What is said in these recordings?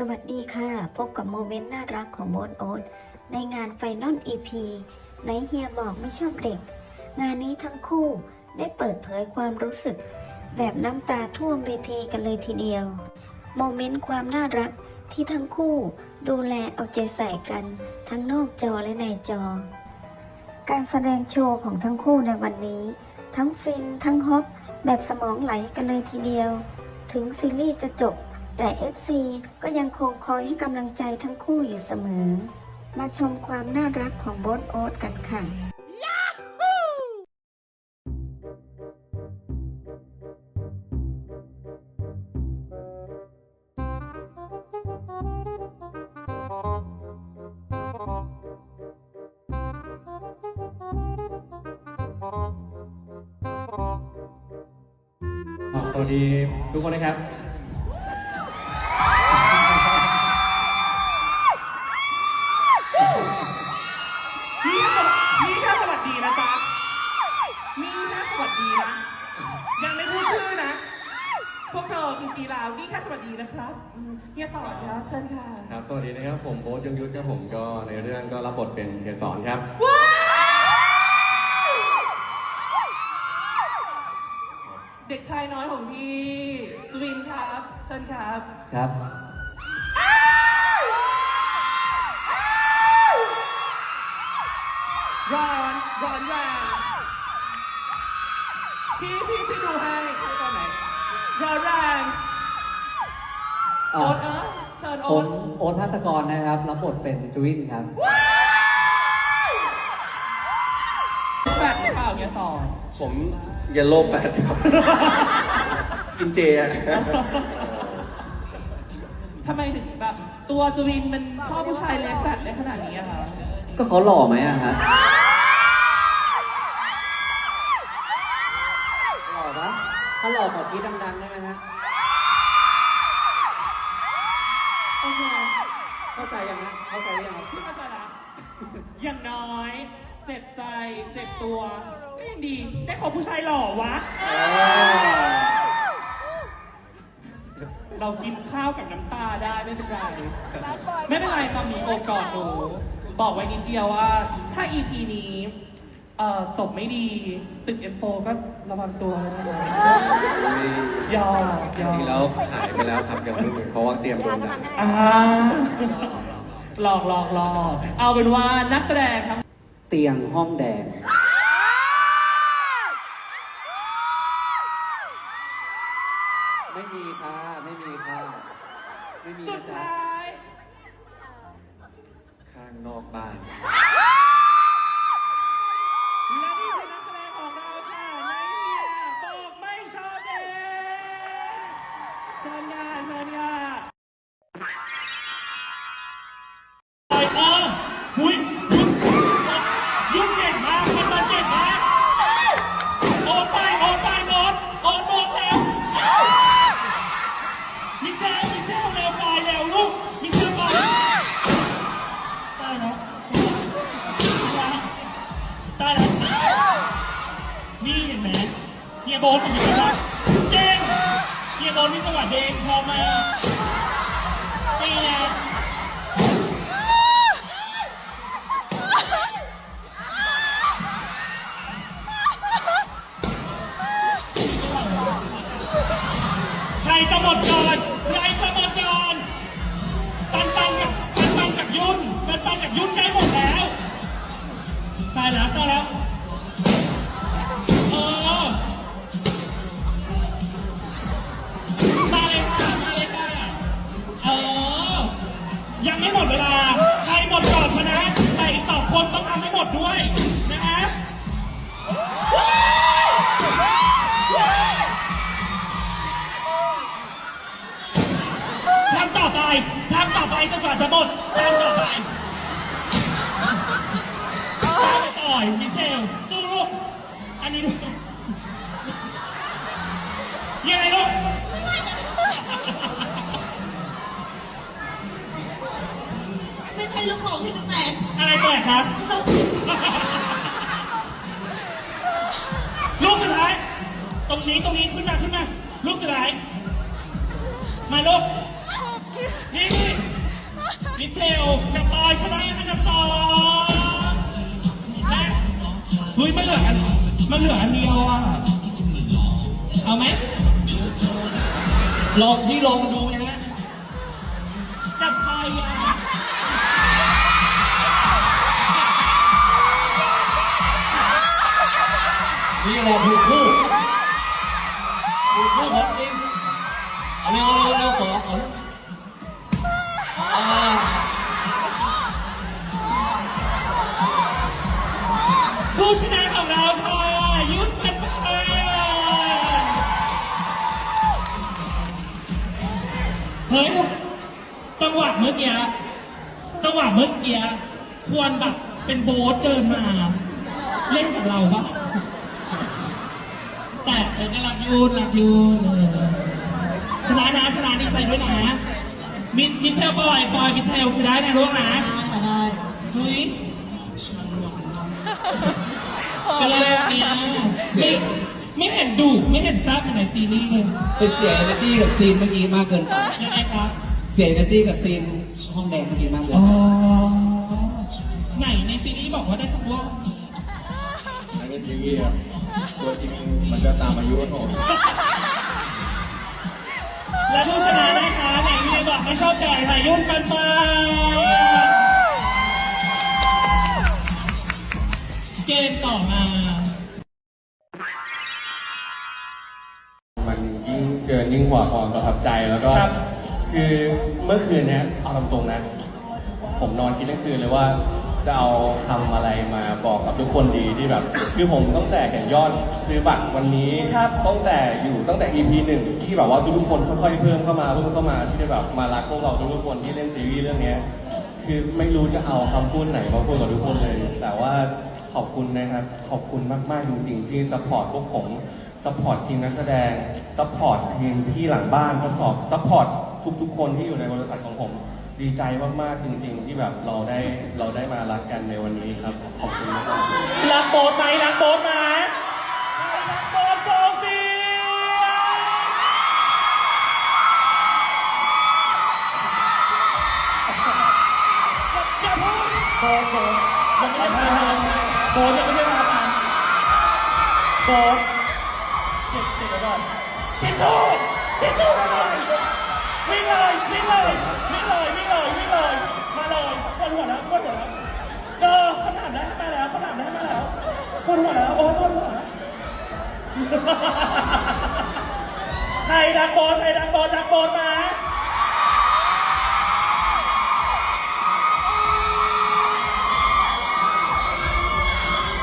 สวัสดีค่ะ พบกับโมเมนต์น่ารักของโมดโอ๊ตในงานไฟนอล EP ในเฮียบอกไม่ชอบเด็ก งานนี้ทั้งคู่ได้เปิดเผยความรู้สึก แบบน้ำตาท่วมเวทีกันเลยทีเดียว โมเมนต์ความน่ารักที่ทั้งคู่ดูแลเอาใจใส่กันทั้งนอกจอและในจอ การแสดงโชว์ของทั้งคู่ในวันนี้ ทั้งฟินทั้งฮอปแบบสมองไหลกันเลยทีเดียว ถึงซีรีส์จะจบ แต่ FC ก็ยังคงคอยให้กำลังใจทั้งคู่อยู่เสมอ มาชมความน่ารักของโบทโอ๊ตกันค่ะสวัสดีทุกคนนะครับ วัสดีนะครับ ผมโบ๊ทยงยุทธครับผมก็ในเรื่องก็รับบทเป็นเฮียสอนครับ เด็กชายน้อยของพี่จวินครับเชิญครับ ครับ ร้อนร้อนแรงพี่พี่พี่ดูให้พี่ตอนไหนร้อนแรงอ่โอ๊าตเออเชิญโอ๊โอ๊ตตโอ๊ตพัสกรนะครับรับบทเป็นจวินครับแปดหรือเปล่าเฮียสอนผมเยลโล่แปดครับ กินเจอะทำไมถึงแบบ ตัวจวินมันชอบผู้ชายเล็กแฟดได้ขนาดนี้อะคะก็เขาหล่อไหมอะฮะหล่อปะถ้าหล่อขอคิดดังๆได้ไหมฮะ เข้าใจยังฮะเข้าใจยังครับพี่เข้าใจละอย่างน้อย เจ็บใจ เจ็บตัวก็ยังดี ได้ของผู้ชายหล่อวะ เรากินข้าวกับน้ำตาได้ไม่เป็นไร ไม่เป็นไรตอนนี้โอบกอดหนู บอกไว้นิดเดียวว่า ถ้า EP นี้ เอ่อจบไม่ดีตึก F4 ก็ระวังตัวด้วยนะยอมจยอมริงๆแล้วขายไปแล้วครับยังไม่ถึงเพราะว่าเตรียมโดนด่า อ่าหลอกหลอกหลอกเอาเป็นว่านักแสดงทั้ง เตียงห้องแดง ไม่มีค่ะ ไม่มีค่ะ ไม่มีสุนะดจ๊ะท้าย ข้างนอกบ้าน ยโบนองอยู่ว่าเด้งเฮียโบนมีจังหวะเด้งชอบมากนี่ไงใครจะหมดก่อนใครจะหมดก่อนปันปันกับปันปันกับยุ่นปันปันกับยุ่นได้หมดแล้วตายแล้วตายแล้ว ไปจนกว่าจะหมดทำต่อไปทำไปต่อยมิเชลสู้ลูกอันนี้ลูกยังไงลูกไม่ใช่ลูกของพี่กระแตอะไรแปลกครับ ลูกสุดท้าย ตรงนี้ตรงนี้ขึ้นมาขึ้นมา ลูกสุดท้าย มาลูก ยมันเหลืออันมันเหลืออันเดียวอะ เอาไหมลองพี่ลองดูนะฮะกับใครอะนี่เรอดูคู่ดูคู่ของจริงเอาเร็วเร็วเร็วขอข ฮ้ยจังหวะเมื่อกี้จังหวะเมื่อกี้ควรแบบเป็นโบ๊ทเจิญมา เล่นกับเราปะแต่เออก็รักยูนรักยูนชนะนะชนะดีใจด้วยนะมิมิเชลบอยบอยมิเชลคือได้นะลูกนะได้เฮ้ยเป็นไรเนี่ย ไม่ไม่เห็นดุไม่เห็นทราบในซีรีส์เลยไปเสีย energy กับซีนเมื่อกี้มากเกินไปยังไงครับเสีย energy กับซีนห้องแดงเมื่อกี้มากเกินอ๋อไปไหนในซีรีส์บอกว่าได้ทั้งโลกอันนี้ซีรีส์ครับตัวจริงมันจะตามอายุครับผมและผู้ชนะนะคะไหนมีอะไรบอกไม่ชอบจ่ายถ่ายยุ่นปันปันเกมต่อมา งกว่าความประทับใจแล้วก็ครับ คือเมื่อคืนเนี้ยเอาตรงๆนะ ผมนอนคิดทั้งคืนเลยว่า จะเอาคำอะไรมาบอกกับทุกคนดีที่แบบ คือผมตั้งแต่เห็นยอดซื้อบัตรวันนี้ครับตั้งแต่อยู่ตั้งแต่ EP หนึ่งที่แบบว่าทุกๆคนค่อยๆเพิ่มเข้ามาเพิ่มเข้ามาที่ได้แบบมารักพวกเราทุกๆคนที่เล่นซีรีส์เรื่องเนี้ยคือไม่รู้จะเอาคำพูดไหนมาพูดกับทุกคนเลย แต่ว่าขอบคุณนะครับขอบคุณมากๆจริง ๆ ที่ซัพพอร์ตพวกผม ซัพพอร์ตทีมนักแสดงซัพพอร์ตทีมพี่หลังบ้านซัพพอร์ตซัพพอร์ตทุกๆคนที่อยู่ในบริษัทของผม ดีใจมาก ๆ จริง ๆ ที่แบบเราได้เราได้มารักกันในวันนี้ครับ ขอบคุณมากๆรักโบ๊ทไหมรักโบ๊ทไหมรักโบ๊ทโซเฟียอย่าพูดโบ๊ทโบ๊ทยังไม่ได้มาโบ๊ทยังไม่ได้มาตามโบ๊ท ทิชชู่ทิชชู่มาเลยวิ่งเลยวิ่งเลยวิ่งเลยวิ่งเลยวิ่งเลยมาเลยปวดหัวแล้วปวดหัวแล้วเจอคำถามได้มาแล้วคำถามได้มาแล้วปวดหัวแล้วโอ้ปวดหัวใครดังโบนใครดังโบนดังโบนมา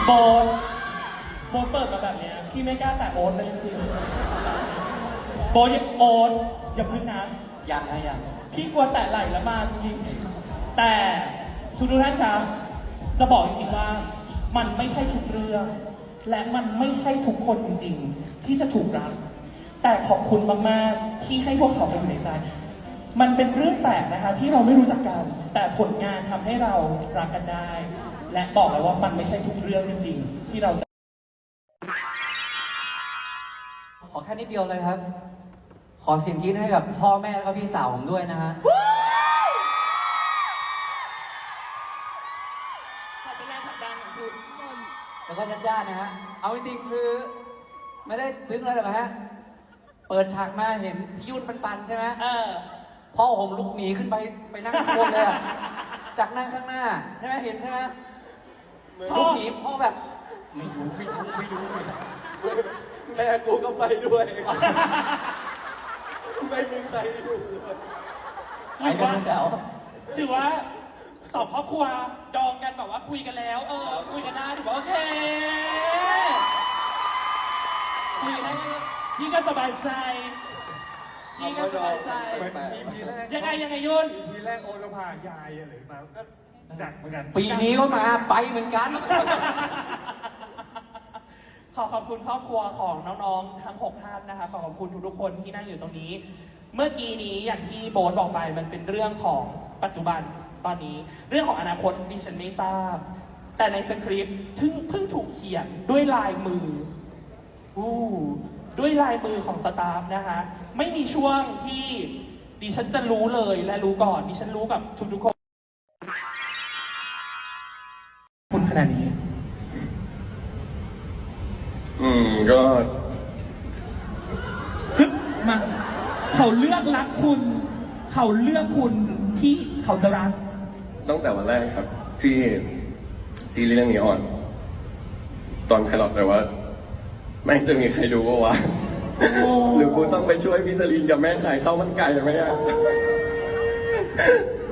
โบนโบนเปิดมาแบบเนี้ยพี่ไม่กล้าแตะโอ๊ตเลยจริง โบนอย่าโอ๊ตอย่าพึ่งนะยังนะยังพี่กลัวแตะไหลแล้วมาจริงๆแต่ทุกท่านครับจะบอกจริงๆว่า มันไม่ใช่ทุกเรื่อง และมันไม่ใช่ทุกคนจริงๆ ที่จะถูกรัก แต่ขอบคุณมากๆที่ให้พวกเขาไปอยู่ในใจ มันเป็นเรื่องแปลกนะคะ ที่เราไม่รู้จักกัน แต่ผลงานทำให้เรารักกันได้ และบอกเลยว่ามันไม่ใช่ทุกเรื่องจริงๆ ที่เราจะขอแค่นิดเดียวเลยครับ ขอเสียงกรี๊ดให้กับพ่อแม่แล้วก็พี่สาวผมด้วยนะฮะ ขอเป็นแรงผลักดันของคุณแล้วก็ญาติๆนะฮะ เอาจริงๆคือ ไม่ได้ซึ้งอะไรหรอกฮะ เปิดฉากมาเห็นพี่ยุ่นปันๆใช่ไหมเออ พ่อผมลุกหนีขึ้นไปไปนั่งข้างบนเลยอะจากนั่งข้างหน้าใช่ไหมเห็นใช่ไหมพ่อ ลุกหนีพ่อแบบไม่รู้ไม่รู้ไม่รู้ไม่รู้แม่กูก็ไปด้วย ไม่มีใครอยู่เลยไปกันเป็นแถวถือว่าสอบครอบครัวดองกันแบบว่าคุยกันแล้ว เออ คุยกันได้ถือว่าโอเคคุยกันได้ยิ่งก็สบายใจยิ่งก็สบายใจยังไงยังไงยุ่นทีแรกโอนแล้วพายายอะไรมาก็หนักเหมือนกัน ปีนี้ก็มาไปเหมือนกัน ขอขอบคุณครอบครัวของน้องๆ ทั้ง 6 ท่านนะคะ ขอขอบคุณทุกๆคนที่นั่งอยู่ตรงนี้ เมื่อกี้นี้อย่างที่โบ๊ทบอกไปมันเป็นเรื่องของปัจจุบันตอนนี้ เรื่องของอนาคตดิฉันไม่ทราบ แต่ในสคริปต์เพิ่งถูกเขียนด้วยลายมืออด้วยลายมือของสตาฟนะคะ ไม่มีช่วงที่ดิฉันจะรู้เลยและรู้ก่อนดิฉันรู้กับทุกๆคนคุณขนาดนี้ อืมก็ฮึบมา เขาเลือกรักคุณ เขาเลือกคุณที่เขาจะรัก ตั้งแต่วันแรกครับ ที่ซีรีส์เรื่องนี้ออน ตอนไพลอตเลยว่า แม่งจะมีใครดูปะวะหรือกูต้องไปช่วยพี่สลินกับแม่ขายข้าวมันไก่ไหมอะ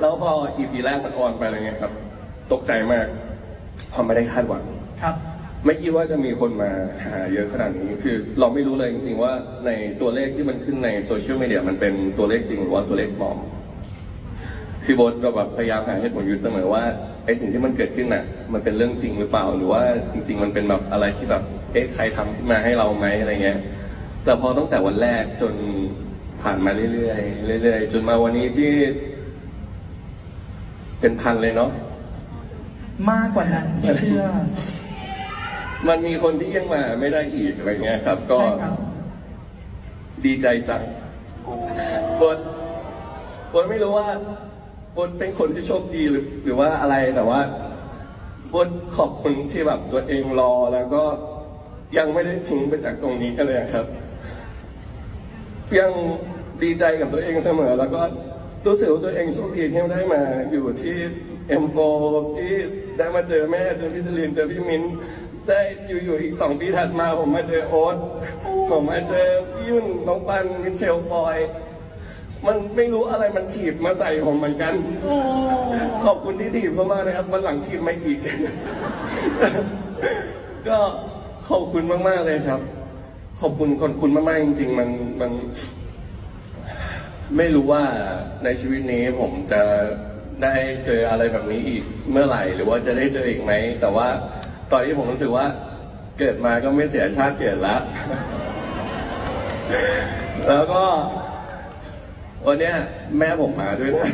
แล้วพออีพีแรกมันออนไปอะไรเงี้ยครับ ตกใจมากเพราะไม่ได้คาดหวัง ครับ ไม่คิดว่าจะมีคนมาหาเยอะขนาดนี้คือเราไม่รู้เลยจริงๆว่าในตัวเลขที่มันขึ้นในโซเชียลมีเดียมันเป็นตัวเลขจริงหรือว่าตัวเลขปลอมคือโบทก็แบบพยายามหาเหตุผลอยู่เสมอว่าไอสิ่งที่มันเกิดขึ้นน่ะ มันเป็นเรื่องจริงหรือเปล่าหรือว่าจริง ๆ มันเป็นแบบอะไรที่แบบเอ๊ะใครทำขึ้นมาให้เราไหมอะไรเงี้ย แต่พอตั้งแต่วันแรกจนผ่านมาเรื่อยๆเรื่อยๆจนมาวันนี้ที่ เป็นพันเลยเนาะมากกว่านั้นที่เชื่อ มันมีคนที่ยังมาไม่ได้อีกอะไรเงี้ยครับ ก็ดีใจจังบทบทไม่รู้ว่าบทเป็นคนที่โชคดีหรือหรือว่าอะไรแต่ว่าบทขอบคุณที่แบบตัวเองรอแล้วก็ยังไม่ได้ทิ้งไปจากตรงนี้กันเลยครับ ยังดีใจกับตัวเองเสมอแล้วก็ รู้สึกว่าตัวเองโชคดีที่ได้มาอยู่ที่ M4 ที่ได้มาเจอแม่เจอพี่สลินเจอพี่มิ้นได้อยู่ๆอีกสองปีถัดมาผมมาเจอโอ๊ตผมมาเจอพี่ยุ่นน้องปันมิเชลปอย มันไม่รู้อะไรมันฉีดมาใส่ผมเหมือนกัน ขอบคุณที่ถีบเข้ามานะครับวันหลังฉีดไม่อีก ก็ขอบคุณมากๆเลยครับ ขอบคุณขอบคุณมากๆจริง ๆ มันมัน ไม่รู้ว่าในชีวิตนี้ผมจะได้เจออะไรแบบนี้อีกเมื่อไหร่ หรือว่าจะได้เจออีกไหม แต่ว่าตอนนี้ผมรู้สึกว่าเกิดมาก็ไม่เสียชาติเกิดแล้ว แล้วก็วันเนี้ยแม่ผมมาด้วยนะ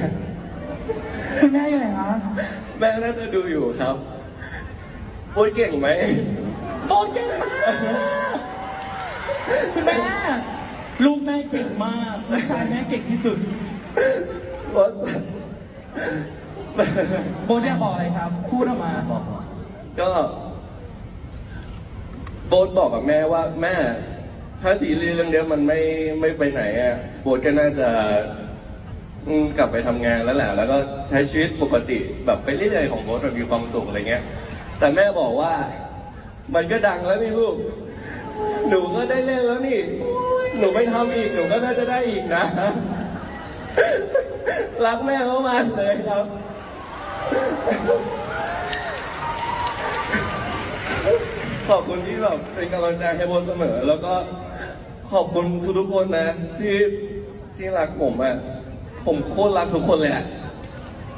คุณแม่อยู่ไหนคะแม่น่าจะดูอยู่ครับพูดเก่งไหม โตเก่งมากคุณแม่ ลูกแม่เก่งมากลูกชายแม่เก่งที่สุดว่าโบทอยากบอกอะไรครับ พูดออกมาก็โบทบอกกับแม่ว่าแม่ ถ้าซีรีส์เรื่องเนี้ยมันไม่ไม่ไปไหนอะโบทก็น่าจะอืมกลับไปทำงานแล้วแหละ แล้วก็ใช้ชีวิตปกติแบบไปเรื่อยๆของโบทแบบมีความสุขอะไรเงี้ย แต่แม่บอกว่า มันก็ดังแล้วนี่ลูก หนูก็ได้เล่นแล้วนี่ หนูไม่ทำอีกหนูก็น่าจะได้อีกนะ รักแม่เขามากเลยครับ ขอบคุณที่แบบเป็นกำลังใจให้โบนเสมอ แล้วก็ขอบคุณทุกๆคนนะ ที่ที่รักผมอะผมโคตรรักทุกคนเลยอะ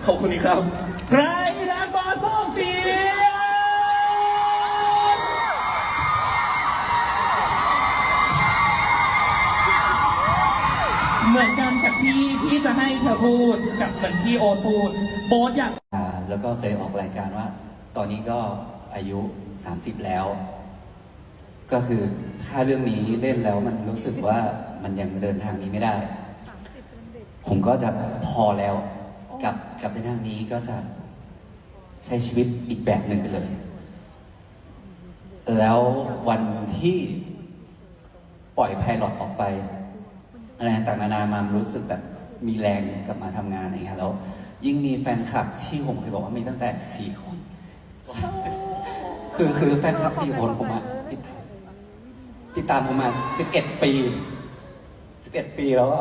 ขอบคุณอีกครับ ใครรักบอสส่งเสีย เหมือนกันกับที่พี่จะให้เธอพูดกับเหมือนที่โอ๊ตพูดโบ๊ทอยาก อ่าแล้วก็เคยออกรายการว่า ตอนนี้ก็อายุ 30 แล้ว ก็คือถ้าเรื่องนี้เล่นแล้วมันรู้สึกว่ามันยังเดินทางนี้ไม่ได้ ผมก็จะพอแล้วกับกับเส้นทางนี้ก็จะใช้ชีวิตอีกแบบหนึ่งไปเลย แล้ววันที่ปล่อยไพลอตออกไป อะไรต่างๆนานามารู้สึกแบบมีแรงกลับมาทำงานอะไรเงี้ยแล้วยิ่งมีแฟนคลับที่ผมเคยบอกว่ามีตั้งแต่สี่คนคือคือแฟนคลับสี่คนผมอะติดตามติดตามผมมาสิบเอ็ดปีสิบเอ็ดปีแล้วก็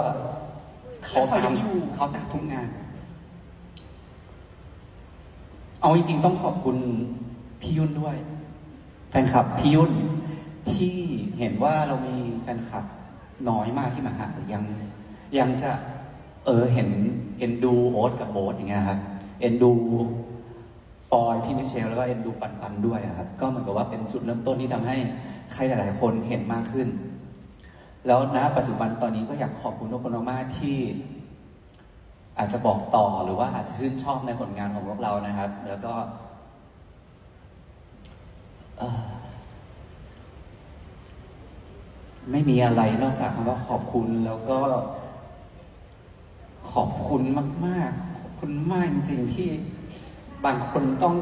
เขาตามเขาตามทุกงาน เอาจริงๆต้องขอบคุณพี่ยุ่นด้วย แฟนคลับพี่ยุ่นที่เห็นว่าเรามีแฟนคลับ น้อยมากที่มาหายังยังจะเออเห็นเอ็นดูโอ๊ตกับโบ๊ทอย่างเงี้ยครับเอ็นดูปอยพี่มิเชลแล้วก็เอ็นดูปันปันด้วยนะครับก็เหมือนกับว่าเป็นจุดเริ่มต้นที่ทำให้ใครหลาย ๆ คนเห็นมากขึ้น แล้วณปัจจุบันตอนนี้ก็อยากขอบคุณทุกคนมากๆที่ อาจจะบอกต่อหรือว่าอาจจะชื่นชอบในผลงานของพวกเรานะครับ แล้วก็ เออ ไม่มีอะไรนอกจากคำว่าขอบคุณแล้วก็ ขอบคุณมากๆ ขอบคุณมากจริงๆที่บางคนต้อง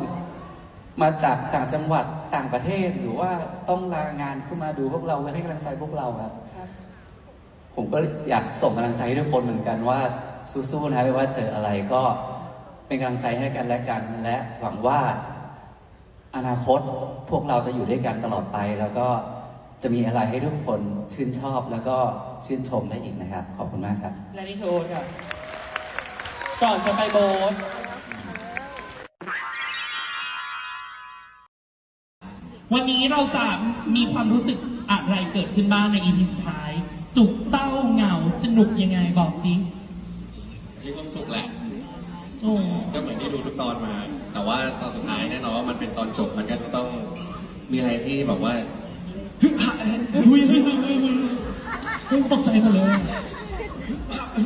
มาจากต่างจังหวัดต่างประเทศหรือว่าต้องลางานเข้ามาดูพวกเราให้กำลังใจพวกเราครับ ผมก็อยากส่งกำลังใจให้ทุกคนเหมือนกันว่าสู้ๆนะไม่ว่าเจออะไรก็เป็นกำลังใจให้กันและกันและหวังว่าอนาคตพวกเราจะอยู่ด้วยกันตลอดไปแล้วก็ จะมีอะไรให้ทุกคนชื่นชอบแล้วก็ชื่นชมได้อีกนะครับ ขอบคุณมากครับ และนี่โทษค่ะ ก่อนจะไปโบสวันนี้เราจะมีความรู้สึกอะไรเกิดขึ้นบ้างใน EP สุดท้าย สุขเศร้าเหงาสนุกยังไงบอกสิมีความสุขแหละโอ้ก็เหมือนที่ดูทุกตอนมา แต่ว่าตอนสุดท้ายแน่นอนว่ามันเป็นตอนจบมันก็ต้องมีอะไรที่แบบว่าอุ้ยเฮ้ย เฮ้ยเฮ้ยเฮ้ยตกใจหมดเลยอะ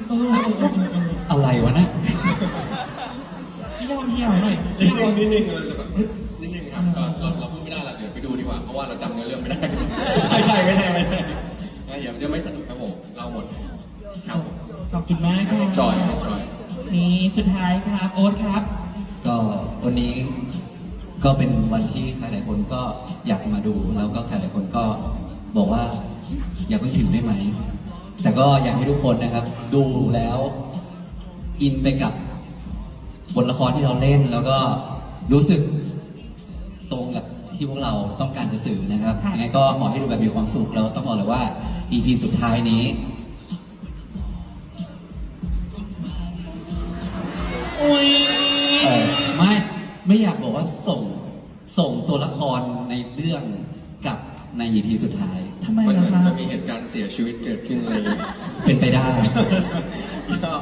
เออเออเออเอออะไรวะนะพี่ยอมเหี่ยวหน่อยนิดนึงนิดนึงเราจะแบบนิดนึงครับเราเราเราพูดไม่ได้ละเดี๋ยวไปดูดีกว่า เพราะว่าเราจำเนื้อเรื่องไม่ได้ ไม่ใช่ไม่ใช่ไม่ใช่งั้นเดี๋ยวจะไม่สนุกครับผมเราหมดครับขอบคุณมากค่ะจอยจอยนี่สุดท้ายครับโอ๊ตครับ ก็วันนี้ก็เป็นวันที่ใครหลายคนก็อยากจะมาดู แล้วก็ใครหลายคนก็ บอกว่าอย่าเพิ่งถึงได้ไหม แต่ก็อยากให้ทุกคนนะครับ ดูแล้วอินไปกับบทละครที่เราเล่นแล้วก็รู้สึกตรงกับที่พวกเราต้องการจะสื่อนะครับค่ะ ยังไงก็ขอให้ดูแบบมีความสุขแล้วต้องบอกเลยว่า EP สุดท้ายนี้ อุ้ยเออไม่ไม่อยากบอกว่าส่งส่งตัวละครในเรื่องกับ ใน EP สุดท้าย ทำไมมันเหล่ะมือนคะ จะมีเหตุการณ์เสียชีวิตเกิดขึ้นอะไรอย่างเงี้ย เป็นไปได้ ก็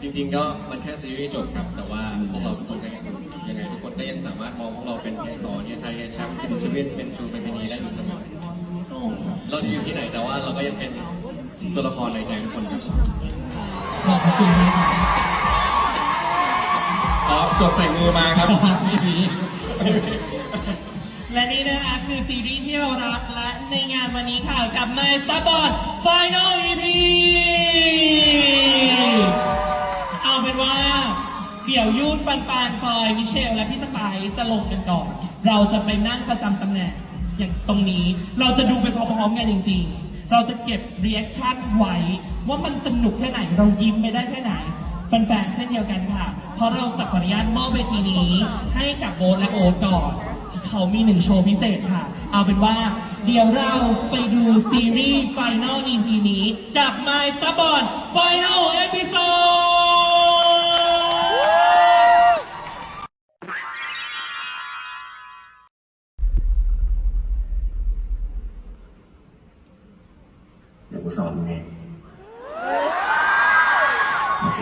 จริงๆก็มันแค่ซีรีส์จบครับ แต่ว่าพวกเราทุกคนก็ยังยังไงทุกคนก็ยังสามารถมองพวกเราเป็นเอสอนเนี่ยไทยแชมป์เป็นชีวิตเป็นชูเป็นเพนีได้อยู่เสมอเราจะอยู่ที่ไหนแต่ว่าเราก็ยังเป็นตัวละครในใจทุกคนครับขอบคุณมากค่ะอ๋อจดใส่มือมาครับ ไม่มี และนี่นะคะคือซีรีส์ที่เรารักและในงานวันนี้ค่ะกับนายสตาร์บอร์ด Final EP เอาเป็นว่า เดี๋ยวยูนปันปานพลอยมิเชล และพี่สไปซ์จะลงกันก่อน เราจะไปนั่งประจำตำแหน่งอย่างตรงนี้ เราจะดูไปพร้อมๆกันจริงๆ เราจะเก็บรีแอคชั่นไว้ ว่ามันสนุกแค่ไหน เรายิ้มไปได้แค่ไหนแฟนๆเช่นเดียวกันค่ะ เพราะเราจะขออนุญาตมอบเวทีนี้ให้กับโบทและโอ๊ตก่อน เขามีหนึ่งโชว์พิเศษค่ะ เอาเป็นว่า เดี๋ยวเราไปดูซีรีส์ Final EP นี้ กับ My s t a r b o r n Final Episode เดี๋ยวกูสอนมึงเองโอเค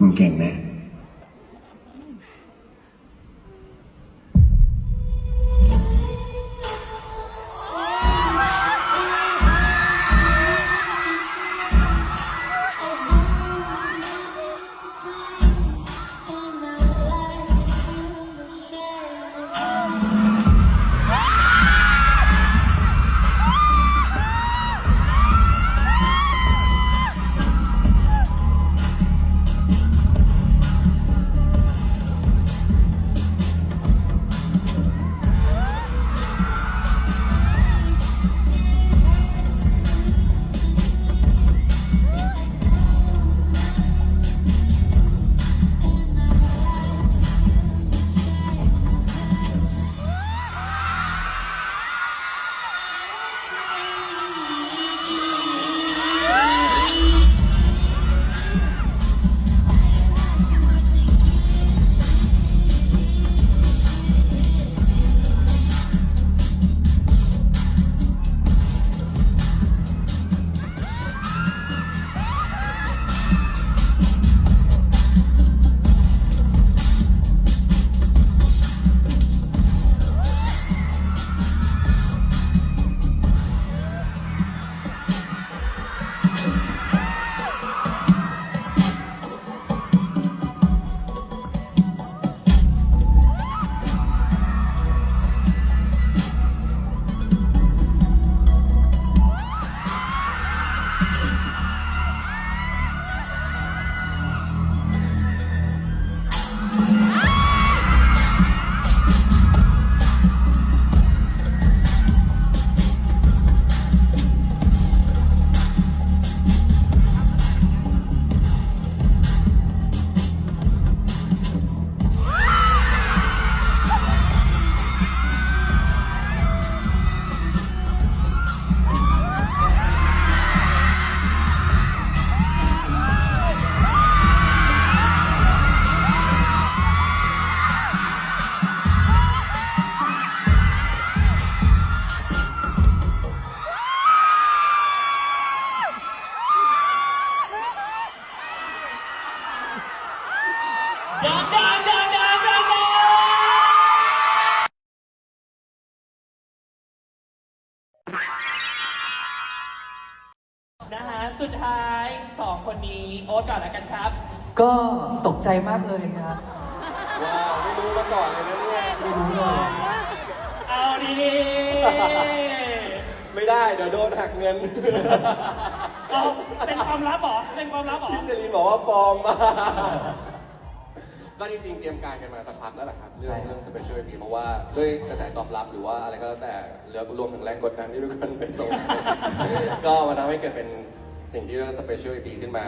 มึงเก่งนะ สุดท้ายสองคนนี้โอ๊ตก่อนแล้วกันครับ ก็ตกใจมากเลยครับว้าวไม่รู้มาก่อนเลยนะเนี่ยไม่รู้เลยเอาดีไม่ได้เดี๋ยวโดนหักเงินๆเอาเป็นความลับเหรอเป็นความลับเหรอพี่เจรีนบอกว่าปลอมมากก็จริงๆเตรียมการกันมาสักพักแล้วแหละครับเรื่องเรื่องสเปเชียลพีเพราะว่าด้วยกระแสตอบรับหรือว่าอะไรก็แล้วแต่เรื่องรวมถึงแรงกดดันที่ทุกคนไปส่งก็มันทำให้เกิดเป็น สิ่งที่เรียกว่าสเปเชียลพีขึ้นมา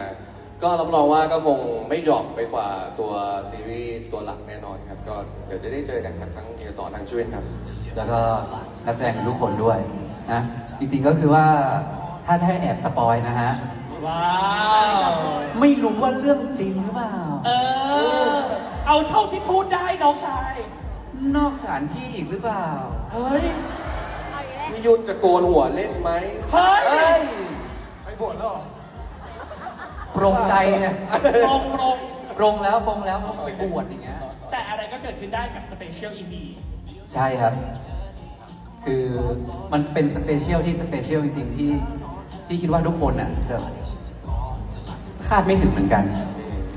ก็รับรองว่าก็คงไม่หย่อนไปกว่าตัวซีรีส์ตัวหลักแน่นอนครับ ก็เดี๋ยวจะได้เจอกันครับทั้งเอสอนทั้งช่วยครับ แล้วก็นักแสดงทุกคนด้วยนะจริงๆก็คือว่าถ้าจะให้แอบสปอยนะฮะ ว้าว ไม่รู้ว่าเรื่องจริงหรือเปล่า เออ เอาเท่าที่พูดได้น้องชาย นอกสถานที่อีกหรือเปล่า เฮ้ย พี่ยุ่นจะโกนหัวเล่นไหม เฮ้ยเฮ้ยไป บวชแล้วเหรอปรงใจเนี่ยตรงตรงปรงแล้วปรงแล้วต้องไปบวชอย่างเงี้ย แต่อะไรก็เกิดขึ้นได้กับสเปเชียลอีพีใช่ครับ คือมันเป็นสเปเชียลที่สเปเชียลจริงๆที่ที่คิดว่าทุกคนอะจะคาดไม่ถึงเหมือนกัน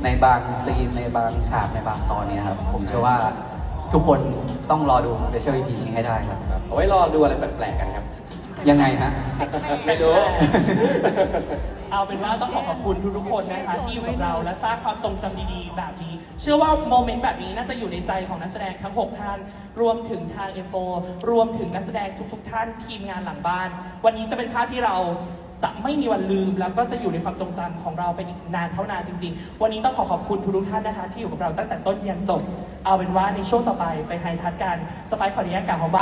ในบางซีนในบางฉากในบางตอนเนี้ยครับ ผมเชื่อว่าทุกคนต้องรอดูสเปเชียล EP นี้ให้ได้ครับ เอาไว้รอดูอะไรแปลกๆกันครับ ยังไงฮะ ไม่รู้ เอาเป็นว่าต้องขอขอบคุณทุกๆคนนะคะที่อยู่กับเราและสร้างความทรงจำดีๆ แบบนี้ เชื่อว่าโมเมนต์แบบนี้น่าจะอยู่ในใจของนักแสดงทั้ง 6 ท่าน รวมถึงทาง F4 รวมถึงนักแสดงทุกๆ ท่านทีมงานหลังบ้าน วันนี้จะเป็นภาพที่เราจะไม่มีวันลืมแล้วก็จะอยู่ในความทรงจำของเราไปอีกนานเท่านานจริงๆ วันนี้ต้องขอขอบคุณทุกๆท่านนะคะ ที่อยู่กับเราตั้งแต่ต้นยันจบ เอาเป็นว่าในช่วงต่อไปไปไฮทัชกันสไปซ์ขออนุญาตกล่าวคำว่า